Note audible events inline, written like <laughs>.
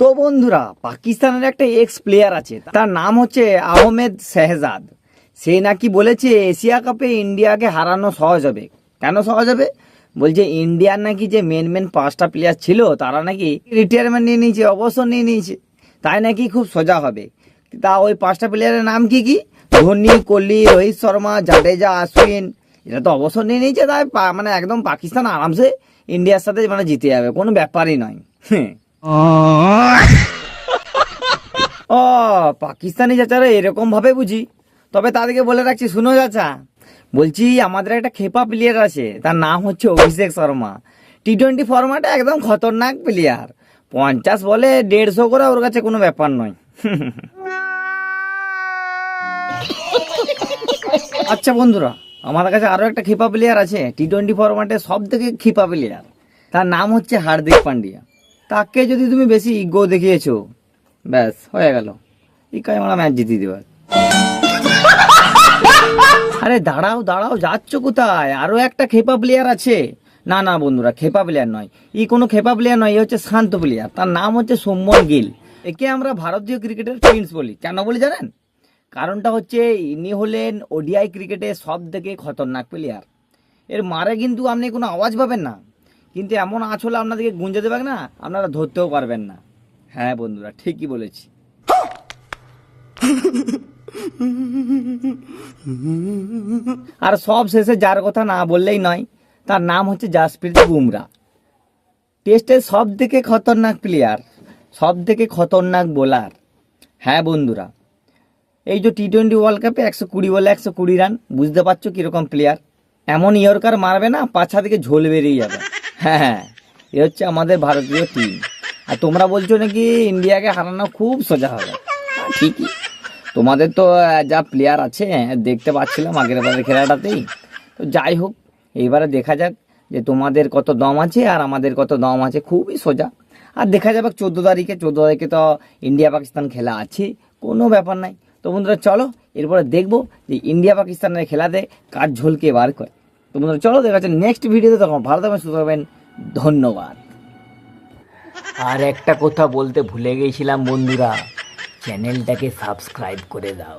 তো বন্ধুরা, পাকিস্তানের একটা এক্স প্লেয়ার আছে। তার নাম হচ্ছে আহমেদ শেহজাদ। সে নাকি বলেছে, এশিয়া কাপে ইন্ডিয়াকে হারানো সহজ হবে। কেন সহজ হবে? বলছে, ইন্ডিয়ার নাকি যে মেন মেন পাঁচটা প্লেয়ার ছিল, তারা নাকি রিটায়ারমেন্ট নিয়ে নিয়েছে, অবসর নিয়ে নিয়েছে। তাই নাকি খুব সোজা হবে। তা ওই পাঁচটা প্লেয়ারের নাম কি কি? ধোনি, কোহলি, রোহিত শর্মা, জাডেজা, আশ্বিন। এটা তো অবসর নিয়ে নিয়েছে, তাই মানে একদম পাকিস্তান আরামসে ইন্ডিয়ার সাথে মানে জিতে যাবে। কোনো ব্যাপারই নয়। ও, পাকিস্তানি চাচারা এরকম ভাবে বুঝি। তবে তাদেরকে বলে রাখছি, শুনো চাচা। বলছি, আমাদের একটা খেপা প্লেয়ার আছে, তার নাম হচ্ছে অভিষেক শর্মা। টি টোয়েন্টি ফরম্যাটে একদম খতরনাক প্লেয়ার পঞ্চাশ বলে দেড়শো করে ওর কাছে কোনো ব্যাপার নয়। আচ্ছা বন্ধুরা, আমাদের কাছে আরও একটা খেপা প্লেয়ার আছে। টি টোয়েন্টি ফরম্যাটে সব থেকে খেপা প্লেয়ার তার নাম হচ্ছে হার্দিক পান্ডিয়া। তাকে যদি তুমি বেশি ইগো দেখিয়েছো, ব্যাস, হয়ে গেল। ইকাই আমরা ম্যাচ জিতিয়ে দেবার <laughs> আরে দাঁড়াও দাঁড়াও, যাচ্ছ কোথায়? আরও একটা খেপা প্লেয়ার আছে। না না, বন্ধুরা, খেপা প্লেয়ার নয়। ই কোনো খেপা প্লেয়ার নয় এ হচ্ছে শান্ত প্লেয়ার তার নাম হচ্ছে সৌম্যন গিল। একে আমরা ভারতীয় ক্রিকেটের প্রিন্স বলি। কেন বলি জানেন? কারণটা হচ্ছে, ইনি হলেন ওডিআই ক্রিকেটের সব থেকে খতরনাক প্লেয়ার এর মারে কিন্তু আপনি কোনো আওয়াজ পাবেন না। কিন্তু এমন আঁচ হলে আপনাদেরকে গুঞ্জে দেবে না, আপনারা ধরতেও পারবেন না। হ্যাঁ বন্ধুরা, ঠিকই বলেছি। আর সব শেষে যার কথা না বললেই নয়, তার নাম হচ্ছে জাসপ্রীত বুমরা। টেস্টের সব থেকে খতরনাক প্লেয়ার সব থেকে খতরনাক বোলার হ্যাঁ বন্ধুরা, এই যে টি টোয়েন্টি ওয়ার্ল্ড কাপে একশো কুড়ি বলে একশো কুড়ি রান বুঝতে পারছ কীরকম প্লেয়ার এমন ইয়র্কার মারবে না, পাছা থেকে ঝোল বেরিয়ে যাবে। হ্যাঁ হ্যাঁ। এ হচ্ছে আমাদের ভারতীয় টিম আর তোমরা বলছো নাকি ইন্ডিয়াকে হারানো খুব সোজা হবে? হ্যাঁ, ঠিকই। তোমাদের তো যা প্লেয়ার আছে দেখতে পাচ্ছিলাম আগের বারের খেলাটাতেই। তো যাই হোক এইবারে দেখা যাক যে তোমাদের কত দম আছে আর আমাদের কত দম আছে। খুবই সোজা। আর দেখা যাবে চোদ্দ তারিখে চোদ্দ তারিখে তো ইন্ডিয়া পাকিস্তান খেলা আছে কোনো ব্যাপার নাই। তো বন্ধুরা চলো এরপরে দেখব যে ইন্ডিয়া পাকিস্তানের খেলাতে কার ঝোলকে বার করে। তো বন্ধুরা, চলো দেখা যাচ্ছে নেক্সট ভিডিওতে তখন ভালো থাকবেন, সুস্থ থাকবেন। ধন্যবাদ। আর একটা কথা বলতে ভুলে গেছিলাম বন্ধুরা, চ্যানেলটাকে সাবস্ক্রাইব করে দাও।